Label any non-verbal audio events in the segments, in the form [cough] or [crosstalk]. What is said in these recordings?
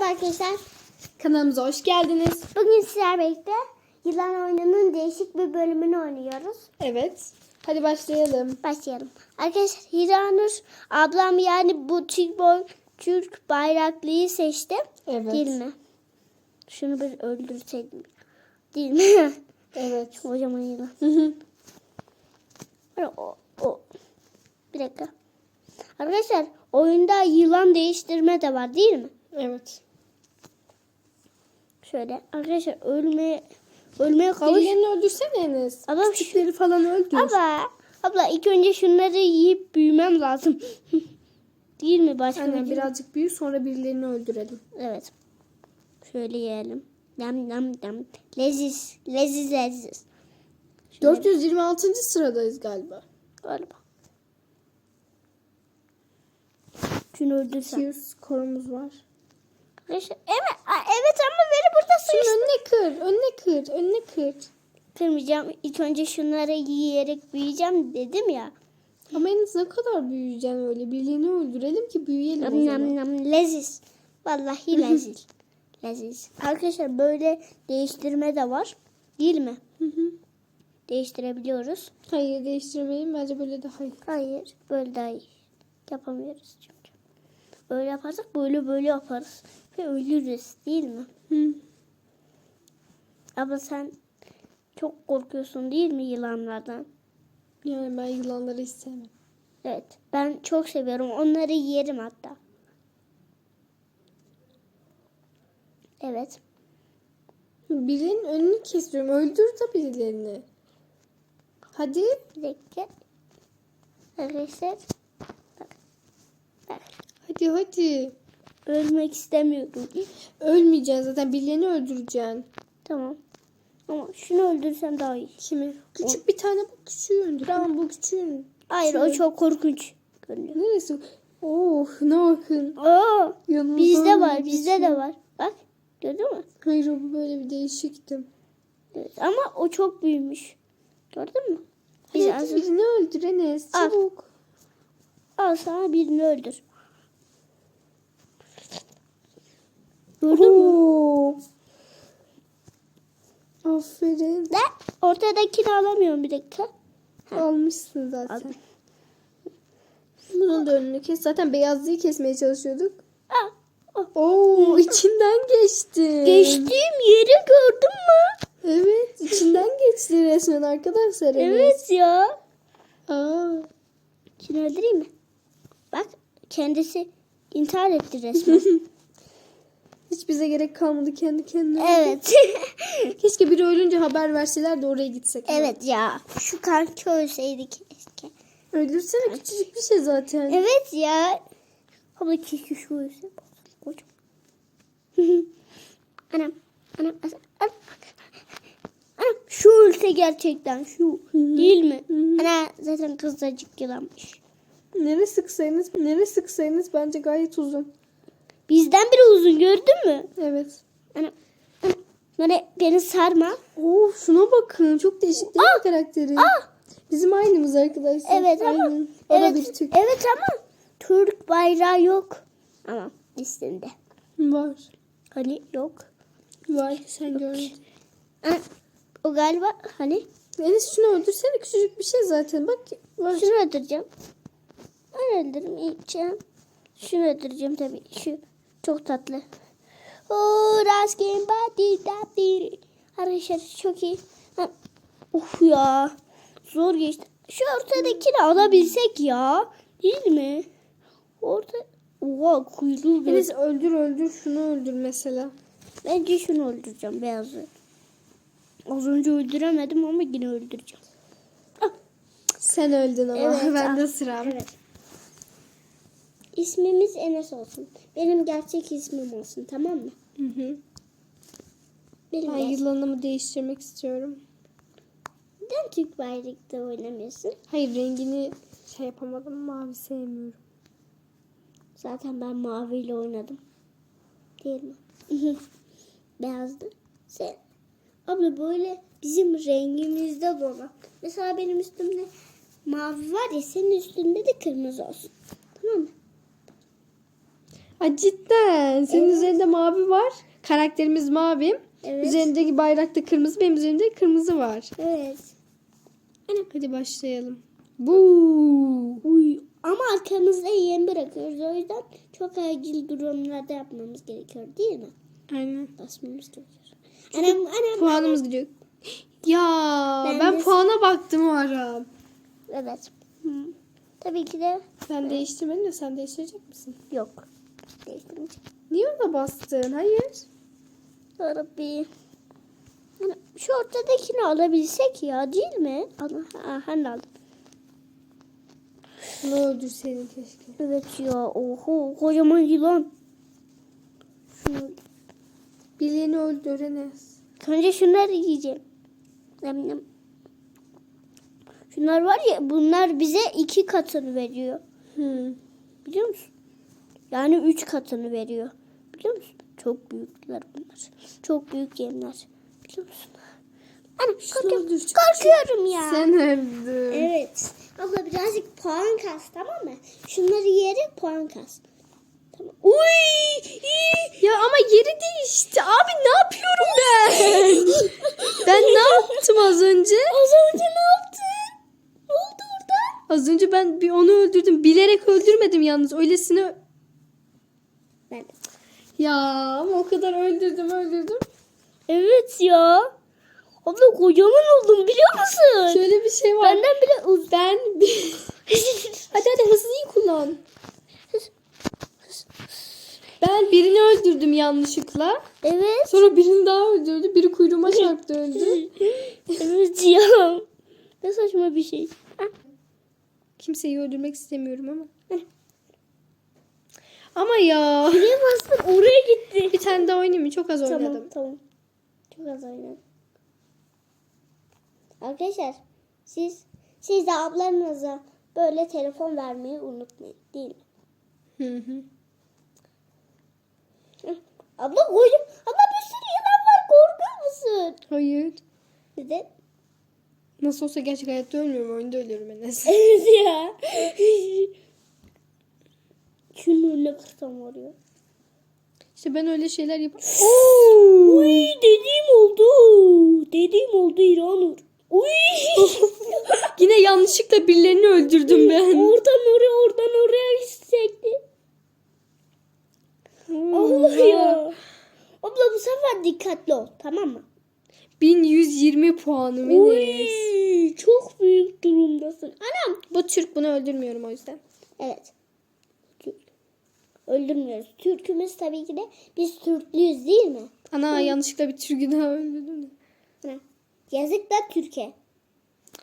Merhaba arkadaşlar. Kanalımıza hoş geldiniz. Bugün sizlerle birlikte yılan oyununun değişik bir bölümünü oynuyoruz. Evet. Hadi başlayalım. Başlayalım. Arkadaşlar Hiranur ablam yani bu Türk, boy, Türk bayraklıyı seçti. Evet. Değil mi? Şunu bir öldürseydim. Değil mi? Evet. [laughs] Kocaman yılan. O, o. Bir dakika. Arkadaşlar oyunda yılan değiştirme de var değil mi? evet. Şöyle arkadaşlar ölmeye ölmeye kavuş. Birilerini öldürsene Enes. Ama Küçükleri falan öldür. Abla, abla ilk önce şunları yiyip büyümem lazım. [laughs] Değil mi başka Aynen bir birazcık büyü sonra birilerini öldürelim. Evet. Şöyle yiyelim. Nam nam nam. Leziz, leziz, leziz. 426. sıradayız galiba. Galiba. Şunu öldürsem. 200 korumuz var. Evet, evet ama beni burada Şunun sıkıştı. önüne kır, önüne kır, önüne kır. Kırmayacağım. İlk önce şunları yiyerek büyüyeceğim dedim ya. Ama Enes ne kadar büyüyeceksin öyle? Birilerini öldürelim ki büyüyelim o Nam zaman. nam nam. Leziz. Vallahi [laughs] leziz. leziz. Arkadaşlar böyle değiştirme de var. Değil mi? Hı hı. Değiştirebiliyoruz. Hayır değiştirmeyin bence böyle daha iyi. Hayır. Böyle daha iyi. Yapamıyoruz çünkü. Böyle yaparsak böyle böyle yaparız. Ve ölürüz. Değil mi? Hı. Abla sen çok korkuyorsun değil mi yılanlardan? Yani ben yılanları hiç sevmem. Evet. Ben çok seviyorum. Onları yerim hatta. Evet. Birinin önünü kesiyorum. Öldür de birilerini. Hadi. Bir dakika. Arkadaşlar. Bak. Bak. Hadi hadi. Ölmek istemiyorum. Ölmeyeceksin zaten. Birilerini öldüreceksin. Tamam. Ama şunu öldürsem daha iyi. Kimi? Küçük bir tane bu küçüğü öldür. Tamam bu küçüğün. Hayır o Küçüğü. çok korkunç görünüyor. Neresi? Oh ne bakın. Oo, bizde var, bizde şey. de var. Bak, gördün mü? Hayır o böyle bir değişikti. Evet. Ama o çok büyümüş. Gördün mü? Biz az birini öldür Enes. Al. Çabuk. al sana birini öldür. Gördün mü? Aferin. Ne? Ortadakini alamıyorum bir dakika. Almışsın zaten. Aldım. Bunun da önünü kes. Zaten beyazlıyı kesmeye çalışıyorduk. Aa, oh. Oo içinden geçti. Geçtiğim yeri gördün mü? Evet içinden geçti resmen arkadaşlar. Evet ya. Aa, Şunu öldüreyim mi? Bak kendisi intihar etti resmen. [laughs] hiç bize gerek kalmadı kendi kendine. evet. [laughs] Keşke biri ölünce haber verseler de oraya gitsek. evet ya. Şu kanki ölseydi keşke. Öldürsene küçücük bir şey zaten. Evet ya. Abla keşke şu ölse. [laughs] Anam. Anam. Anam. Anam. Şu ölse gerçekten şu. Değil mi? Ana zaten kızacık yılanmış. Nere sıksaydınız, nere sıksaydınız bence gayet uzun. Bizden biri uzun gördün mü? Evet. Anam. Anam. Böyle beni sarma. Oo şuna bakın. Çok değişik değil mi karakteri? Aa! Bizim aynımız arkadaşlar. Evet ama Aynen. O da evet, bir Türk. evet ama Türk bayrağı yok. Ama listende. Var. Hani yok. Var. Sen gördün. Ha, o galiba hani Enes şunu öldürsene küçücük bir şey zaten. Bak var. şunu öldüreceğim. Ben öldürürüm içeceğim. Şunu öldüreceğim tabii. Şu çok tatlı. Arkadaşlar çok iyi. Uf ya. Zor geçti. Şu ortadakini alabilsek ya. Değil mi? Orta Oha kuyruğu. Enes öldür öldür şunu öldür mesela. Bence şunu öldüreceğim beyazı. Az önce öldüremedim ama yine öldüreceğim. Ah, Sen öldün ama. Evet, [laughs] Bende ah, sıra. Evet. İsmimiz Enes olsun. Benim gerçek ismim olsun tamam mı? Hı hı. Benim Ben gerçek. yılanımı değiştirmek istiyorum. Neden Türk bayrakta oynamıyorsun? Hayır rengini şey yapamadım. Mavi sevmiyorum. Zaten ben maviyle oynadım. Değil mi? [laughs] Beyazdı. Sen abla böyle bizim rengimizde olan. Mesela benim üstümde mavi var ya senin üstünde de kırmızı olsun. Tamam mı? Ha cidden. Senin Evet. üzerinde mavi var. Karakterimiz mavi. Evet. Üzerindeki bayrakta kırmızı. Benim üzerimde kırmızı var. Evet. Hadi başlayalım. Bu. Uy. Ama arkamızda yem bırakıyoruz. O yüzden çok acil durumlarda yapmamız gerekiyor değil mi? Aynen. Basmamız gerekiyor. Anam anam. Puanımız gidiyor. Ya Ben ben, de- puana baktım o ara. Evet. Hı. Tabii ki de Ben değiştirmedim de sen değiştirecek misin? yok. Değiştirmeyeceğim. Niye ona bastın? Hayır. Ya Rabbi. Hani Şu ortadakini alabilsek ya değil mi? Ana, ha, ben de aldım. Bunu öldürseydin keşke. Evet ya. Oho kocaman yılan. Şunu, Bileğini öldür Enes. önce şunları yiyeceğim. Nem nem. Şunlar var ya bunlar bize iki katını veriyor. Hı. Biliyor musun? Yani üç katını veriyor. Biliyor musun? Çok büyükler bunlar. Çok büyük yemler. Biliyor musun? Ana, korkuyorum. Korkuyorum ya. Sen öldün. Evet. Abla birazcık puan kas tamam mı? Şunları yiyerek puan kas. Tamam. Uy! Ya ama yeri değişti. Abi ne yapıyorum ben? [laughs] ben ne yaptım az önce? Az önce ne yaptın? Ne oldu orada? Az önce ben bir onu öldürdüm. Bilerek öldürmedim yalnız. Öylesine Ben de. ya ama o kadar öldürdüm öldürdüm. Evet ya. Abla kocaman oldum biliyor musun? Şöyle bir şey var. Benden bile uz. [laughs] Ben bir... [laughs] hadi hadi hızlı iyi kullan. Ben birini öldürdüm yanlışlıkla. evet. Sonra birini daha öldürdü. Biri kuyruğuma [laughs] çarptı öldü. evet ya. Ne saçma bir şey. Kimseyi öldürmek istemiyorum ama. Ama ya. Nereye bastın? Oraya gitti. Bir tane daha oynayayım mı? Çok az Tamam oynadım. tamam. Çok az oynadım. Arkadaşlar siz siz de ablanıza böyle telefon vermeyi unutmayın değil mi? Hı hı. Abla koyun. Abla bir sürü yılan var korkuyor musun? Hayır. Neden? Nasıl olsa gerçek hayatta ölmüyorum. Oyunda ölüyorum Enes. Evet ya. [laughs] Şunun önüne kırsam var ya. İşte ben öyle şeyler yapıyorum. Uy dediğim oldu. Dediğim oldu İranur. Uy. [laughs] Yine yanlışlıkla birilerini öldürdüm ben. oradan oraya oradan oraya sekti. Allah ya. Abla bu sefer dikkatli ol tamam mı? 1120 puanım Enes. Uy, çok büyük durumdasın. Anam. Bu Türk bunu öldürmüyorum o yüzden. Evet. Öldürmüyoruz. Türkümüz tabii ki de biz Türklüyüz değil mi? Ana yanlışlıkla bir Türk'ü daha öldürdüm de. Hı. Yazık da Türkiye.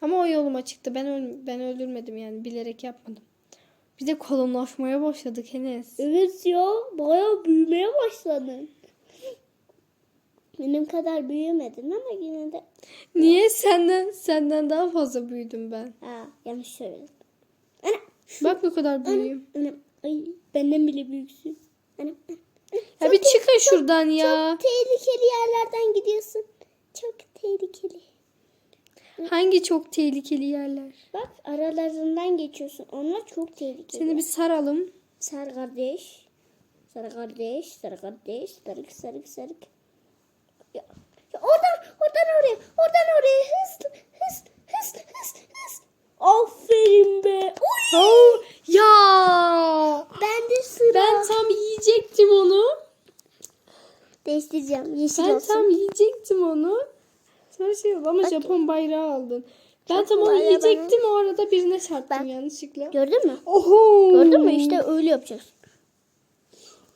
Ama o yoluma çıktı. Ben öl- ben öldürmedim yani bilerek yapmadım. Bir de kolonlaşmaya başladık Enes. Evet ya bayağı büyümeye başladın. Benim kadar büyümedin ama yine de. Niye senden senden daha fazla büyüdüm ben? Ha yanlış söyledim. Ana. Bak ne kadar büyüğüm. Anam. Ay benden bile büyüksün. Anam. Ya bir çıkın şuradan ya. Çok tehlikeli yerlerden gidiyorsun. Çok tehlikeli. Hangi çok tehlikeli yerler? Bak aralarından geçiyorsun. Onlar çok tehlikeli. Seni bir saralım. Sarı kardeş. Sarı kardeş. Sarı kardeş. Sarık sarık sarık. Ya, ya oradan oradan oraya. Oradan oraya. Hızlı hız hız hız hız. Aferin be. Uy. Oh, ya Ben de sıra. ben tam yiyecektim onu. Değiştireceğim. Yeşil Ben olsun. tam yiyecektim onu. Sonra şey oldu ama Bak. Japon bayrağı aldın. Ben Japon tam onu yiyecektim o arada birine çarptım Ben- yanlışlıkla. Gördün mü? Oho. Gördün mü? İşte öyle yapacağız.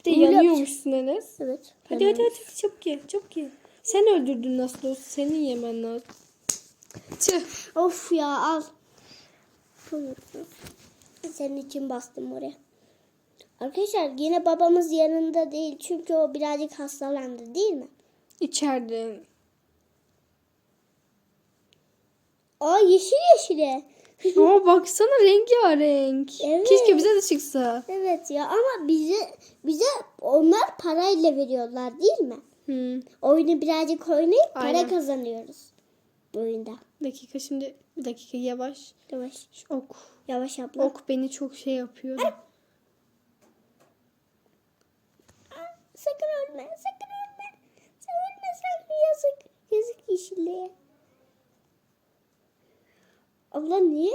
Bir de öyle yanıyormuşsun Enes. Evet. Hadi hadi hadi çabuk ye çabuk ye. Sen öldürdün nasıl olsa senin yemen lazım. Tüh. Of ya al. Senin için bastım oraya. Arkadaşlar yine babamız yanında değil çünkü o birazcık hastalandı değil mi? İçeride. Aa yeşil yeşile. [laughs] Ama baksana rengarenk. Evet. Keşke bize de çıksa. Evet ya ama bize bize onlar parayla veriyorlar değil mi? Hmm. Oyunu birazcık oynayıp para Aynen. kazanıyoruz. Bu oyunda. Bir dakika şimdi bir dakika yavaş. Yavaş. Şu ok. Yavaş abla. Ok beni çok şey yapıyor. Sakın ölme. Sakın ölme. Sen ölmesen yazık. Yazık yeşilliğe. Abla niye?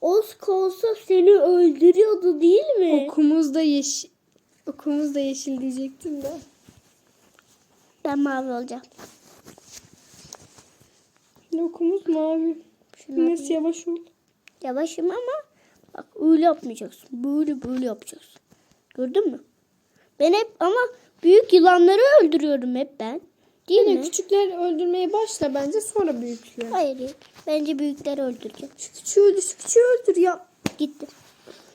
Oska olsa seni öldürüyordu değil mi? Okumuz da yeşil. Okumuz da yeşil diyecektim de. Ben mavi olacağım. Okumuz mavi. Şunu Neyse yavaş ol. Yavaşım ama bak öyle yapmayacaksın. Böyle böyle yapacaksın. Gördün mü? Ben hep ama büyük yılanları öldürüyorum hep ben. Değil Yine mi? küçükler öldürmeye başla bence sonra büyükler. Hayır. Bence büyükleri öldüreceğim. Şu küçüğü öldür, şu küçüğü öldür ya. Gitti.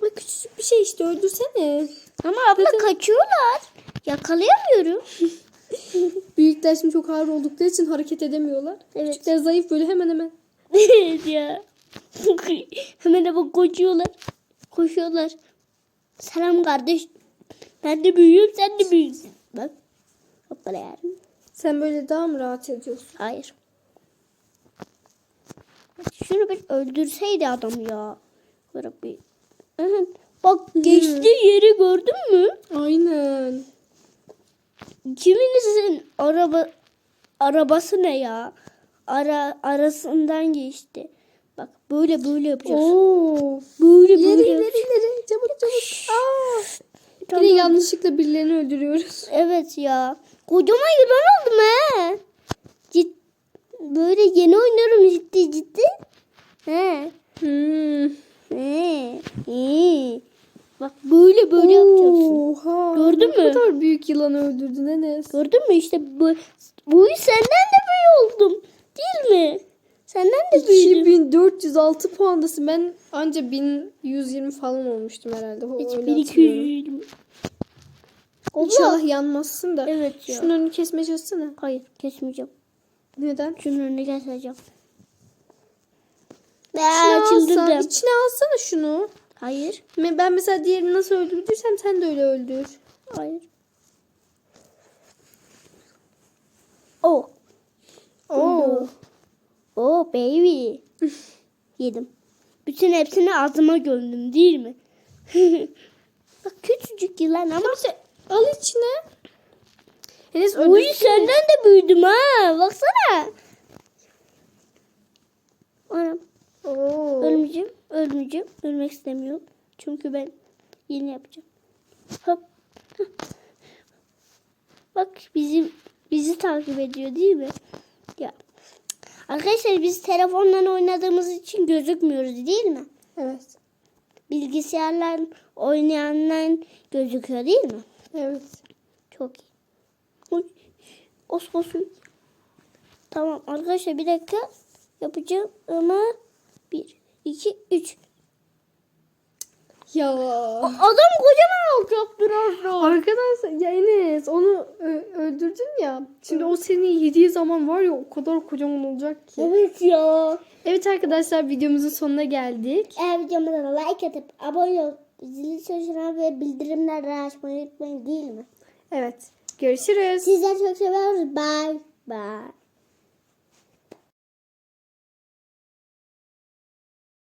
Bak küçücük bir şey işte öldürsene. Ama abla kaçıyorlar. Yakalayamıyorum. [laughs] [laughs] Büyükler şimdi çok ağır oldukları için hareket edemiyorlar. Evet. Küçükler zayıf böyle hemen hemen. Evet ya. [laughs] Hemen bak koşuyorlar. Koşuyorlar. Selam kardeş. Ben de büyüğüm sen de büyüksün. Bak. Hoppala yani. Sen böyle daha mı rahat ediyorsun? Hayır. Şunu bir öldürseydi adam ya. Böyle bir. Bak [laughs] geçti yeri gördün mü? Aynen. Kiminizin araba arabası ne ya? Ara arasından geçti. Bak böyle böyle yapacağız. Oo. Böyle İleri böyle. ileri yapacağız. ileri. Çabuk çabuk. Aa. Tamam. Yine yanlışlıkla birilerini öldürüyoruz. Evet ya. Kocaman yılan oldum he. Cid böyle yeni oynuyorum ciddi ciddi. He. Hmm. He. He. Bak böyle böyle yapacaksın. Oha. Gördün ne mü? kadar büyük yılanı öldürdün Enes. Gördün mü işte bu, bu senden de büyük oldum. Değil mi? Senden de büyüdüm. 2406 puandasın. Ben anca 1120 falan olmuştum herhalde. Hiç öyle bir iki hatırlıyorum. yüz. İnşallah yanmazsın da. Evet ya. Şunun önünü kesmeye çalışsana. Hayır kesmeyeceğim. Neden? Şunun önüne keseceğim. İçine Aa, alsan, çıldırdım. içine alsana şunu. Hayır. Ben mesela diğerini nasıl öldürdüysem sen de öyle öldür. Hayır. Oh. Oo. Oh baby. [laughs] Yedim. Bütün hepsini ağzıma gömdüm değil mi? [laughs] Bak küçücük yılan ama Al içine. Enes Uy senden de büyüdüm ha. Baksana. Anam Oo. ölmeyeceğim. Ölmeyeceğim. Ölmek istemiyorum. Çünkü ben yeni yapacağım. Hop. Bak bizi bizi takip ediyor değil mi? Ya. Arkadaşlar biz telefonla oynadığımız için gözükmüyoruz değil mi? Evet. Bilgisayarla oynayanlar gözüküyor değil mi? Evet. Çok iyi. Oy. Os os. Tamam arkadaşlar bir dakika yapacağım ama bir, iki, üç. Ya. Adam kocaman olacak birazdan. Arkadaşlar ya Enes onu öldürdün ya. Şimdi o seni yediği zaman var ya o kadar kocaman olacak ki. Evet ya. Evet arkadaşlar videomuzun sonuna geldik. Eğer videomuza like atıp abone olup zili çalışan ve bildirimleri açmayı unutmayın değil mi? Evet. Görüşürüz. Sizleri çok seviyoruz. Bye. Bye.